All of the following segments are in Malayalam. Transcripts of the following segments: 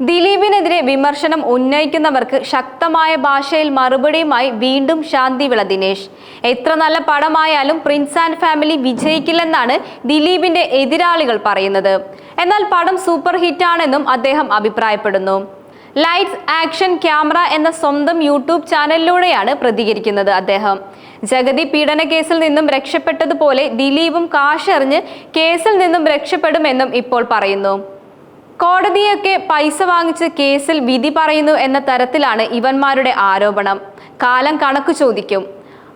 ദിലീപിനെതിരെ വിമർശനം ഉന്നയിക്കുന്നവർക്ക് ശക്തമായ ഭാഷയിൽ മറുപടിയുമായി വീണ്ടും ശാന്തിവിള ദിനേശ്. എത്ര നല്ല പടമായാലും പ്രിൻസ് ആൻഡ് ഫാമിലി വിജയിക്കില്ലെന്നാണ് ദിലീപിന്റെ എതിരാളികൾ പറയുന്നത്. എന്നാൽ പടം സൂപ്പർ ഹിറ്റാണെന്നും അദ്ദേഹം അഭിപ്രായപ്പെടുന്നു. ലൈറ്റ്സ് ആക്ഷൻ ക്യാമറ എന്ന സ്വന്തം യൂട്യൂബ് ചാനലിലൂടെയാണ് പ്രതികരിക്കുന്നത് അദ്ദേഹം. ജഗതി പീഡന കേസിൽ നിന്നും രക്ഷപ്പെട്ടതുപോലെ ദിലീപും കാശെറിഞ്ഞ് കേസിൽ നിന്നും രക്ഷപ്പെടുമെന്നും ഇപ്പോൾ പറയുന്നു. കോടതിയൊക്കെ പൈസ വാങ്ങിച്ച് കേസിൽ വിധി പറയുന്നു എന്ന തരത്തിലാണ് ഇവന്മാരുടെ ആരോപണം. കാലം കണക്ക് ചോദിക്കും.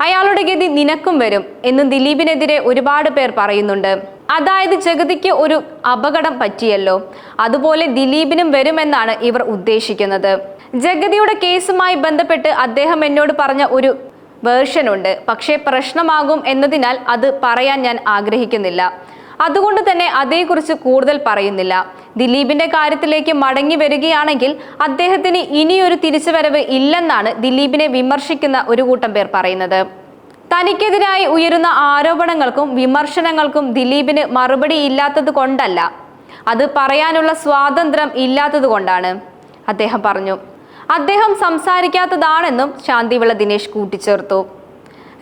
അയാളുടെ ഗതി നിനക്കും വരും എന്ന് ദിലീപിനെതിരെ ഒരുപാട് പേർ പറയുന്നുണ്ട്. അതായത് ജഗതിക്ക് ഒരു അപകടം പറ്റിയല്ലോ. അതുപോലെ ദിലീപിനും വരുമെന്നാണ് ഇവർ ഉദ്ദേശിക്കുന്നത്. ജഗതിയുടെ കേസുമായി ബന്ധപ്പെട്ട് അദ്ദേഹം എന്നോട് പറഞ്ഞ ഒരു വേർഷൻ ഉണ്ട്. പക്ഷേ പ്രശ്നമാകും എന്നതിനാൽ അത് പറയാൻ ഞാൻ ആഗ്രഹിക്കുന്നില്ല. അതുകൊണ്ട് തന്നെ അതേക്കുറിച്ച് കൂടുതൽ പറയുന്നില്ല. ദിലീപിന്റെ കാര്യത്തിലേക്ക് മടങ്ങി വരികയാണെങ്കിൽ അദ്ദേഹത്തിന് ഇനിയൊരു തിരിച്ചുവരവ് ഇല്ലെന്നാണ് ദിലീപിനെ വിമർശിക്കുന്ന ഒരു കൂട്ടം പേർ പറയുന്നത്. തനിക്കെതിരായി ഉയരുന്ന ആരോപണങ്ങൾക്കും വിമർശനങ്ങൾക്കും ദിലീപിന് മറുപടി ഇല്ലാത്തത് കൊണ്ടല്ല. അത് പറയാനുള്ള സ്വാതന്ത്ര്യം ഇല്ലാത്തത് കൊണ്ടാണ്. അദ്ദേഹം പറഞ്ഞു. അദ്ദേഹം സംസാരിക്കാത്തതാണെന്നും ശാന്തിവിള ദിനേശ് കൂട്ടിച്ചേർത്തു.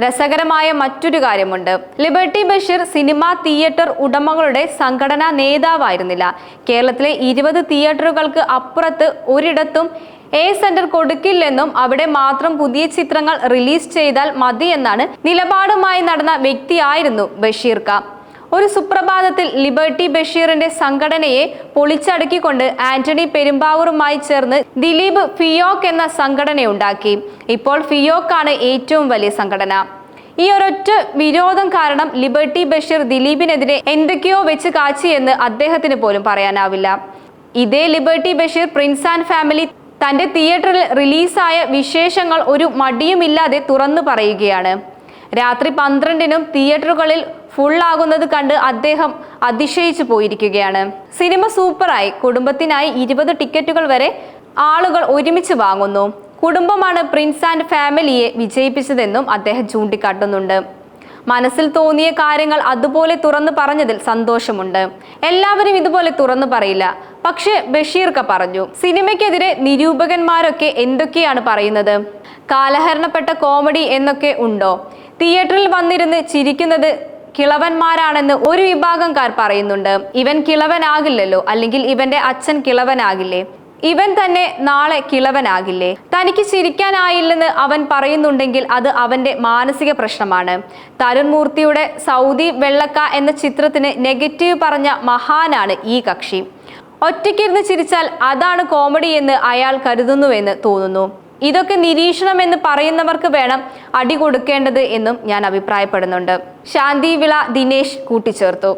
രസകരമായ മറ്റൊരു കാര്യമുണ്ട്. ലിബർട്ടി ബഷീർ സിനിമാ തിയേറ്റർ ഉടമകളുടെ സംഘടനാ നേതാവായിരുന്നില്ല. കേരളത്തിലെ ഇരുപത് തിയേറ്ററുകൾക്ക് അപ്പുറത്ത് ഒരിടത്തും എ സെന്റർ കൊടുക്കില്ലെന്നും അവിടെ മാത്രം പുതിയ ചിത്രങ്ങൾ റിലീസ് ചെയ്താൽ മതിയെന്നാണ് നിലപാടുമായി നടന്ന വ്യക്തിയായിരുന്നു ബഷീർ ക ഒരു സുപ്രഭാതത്തിൽ ലിബർട്ടി ബഷീറിന്റെ സംഘടനയെ പൊളിച്ചടുക്കിക്കൊണ്ട് ആന്റണി പെരുമ്പാവൂറുമായി ചേർന്ന് ദിലീപ് ഫിയോക്ക് എന്ന സംഘടനയുണ്ടാക്കി ഇപ്പോൾ ഫിയോക്കാണ് ഏറ്റവും വലിയ സംഘടന. ഈ ഒരൊറ്റ വിരോധം കാരണം ലിബർട്ടി ബഷീർ ദിലീപിനെതിരെ എന്തൊക്കെയോ വെച്ച് കാച്ചിയെന്ന് അദ്ദേഹത്തിന് പോലും പറയാനാവില്ല. ഇതേ liberty Basheer prince and family തന്റെ തിയേറ്ററിൽ റിലീസായ വിശേഷങ്ങൾ ഒരു മടിയുമില്ലാതെ തുറന്നു പറയുകയാണ്. രാത്രി പന്ത്രണ്ടിനും തിയേറ്ററുകളിൽ ഫുള്ളാകുന്നത് കണ്ട് അദ്ദേഹം അതിശയിച്ചു പോയിരിക്കുകയാണ്. സിനിമ സൂപ്പറായി. കുടുംബത്തിനായി ഇരുപത് ടിക്കറ്റുകൾ വരെ ആളുകൾ ഒരുമിച്ച് വാങ്ങുന്നു. കുടുംബമാണ് പ്രിൻസ് ആൻഡ് ഫാമിലിയെ വിജയിപ്പിച്ചതെന്നും അദ്ദേഹം ചൂണ്ടിക്കാട്ടുന്നുണ്ട്. മനസ്സിൽ തോന്നിയ കാര്യങ്ങൾ അതുപോലെ തുറന്നു പറഞ്ഞതിൽ സന്തോഷമുണ്ട്. എല്ലാവരും ഇതുപോലെ തുറന്നു പറയില്ല. പക്ഷേ ബഷീർക്ക പറഞ്ഞു സിനിമയ്ക്കെതിരെ നിരൂപകന്മാരൊക്കെ എന്തൊക്കെയാണ് പറയുന്നത്? കാലഹരണപ്പെട്ട കോമഡി എന്നൊക്കെ ഉണ്ടോ? തിയേറ്ററിൽ വന്നിരുന്ന് ചിരിക്കുന്നത് കിളവന്മാരാണെന്ന് ഒരു വിഭാഗംകാർ പറയുന്നുണ്ട്. ഇവൻ കിളവനാകില്ലല്ലോ അല്ലെങ്കിൽ ഇവന്റെ അച്ഛൻ കിളവനാകില്ലേ? ഇവൻ തന്നെ നാളെ കിളവനാകില്ലേ? തനിക്ക് ചിരിക്കാനായില്ലെന്ന് അവൻ പറയുന്നുണ്ടെങ്കിൽ അത് അവന്റെ മാനസിക പ്രശ്നമാണ്. തരുൺ മൂർത്തിയുടെ സൗദി വെള്ളക്ക എന്ന ചിത്രത്തിന് നെഗറ്റീവ് പറഞ്ഞ മഹാനാണ് ഈ കക്ഷി. ഒറ്റയ്ക്കിരുന്ന് ചിരിച്ചാൽ അതാണ് കോമഡി എന്ന് അയാൾ കരുതുന്നുവെന്ന് തോന്നുന്നു. ഇതൊക്കെ നിരീക്ഷണം എന്ന് പറയുന്നവർക്ക് വേണം അടി കൊടുക്കേണ്ടത് എന്നും ഞാൻ അഭിപ്രായപ്പെടുന്നുണ്ട്. ശാന്തി വിള ദിനേശ് കൂട്ടിച്ചേർത്തു.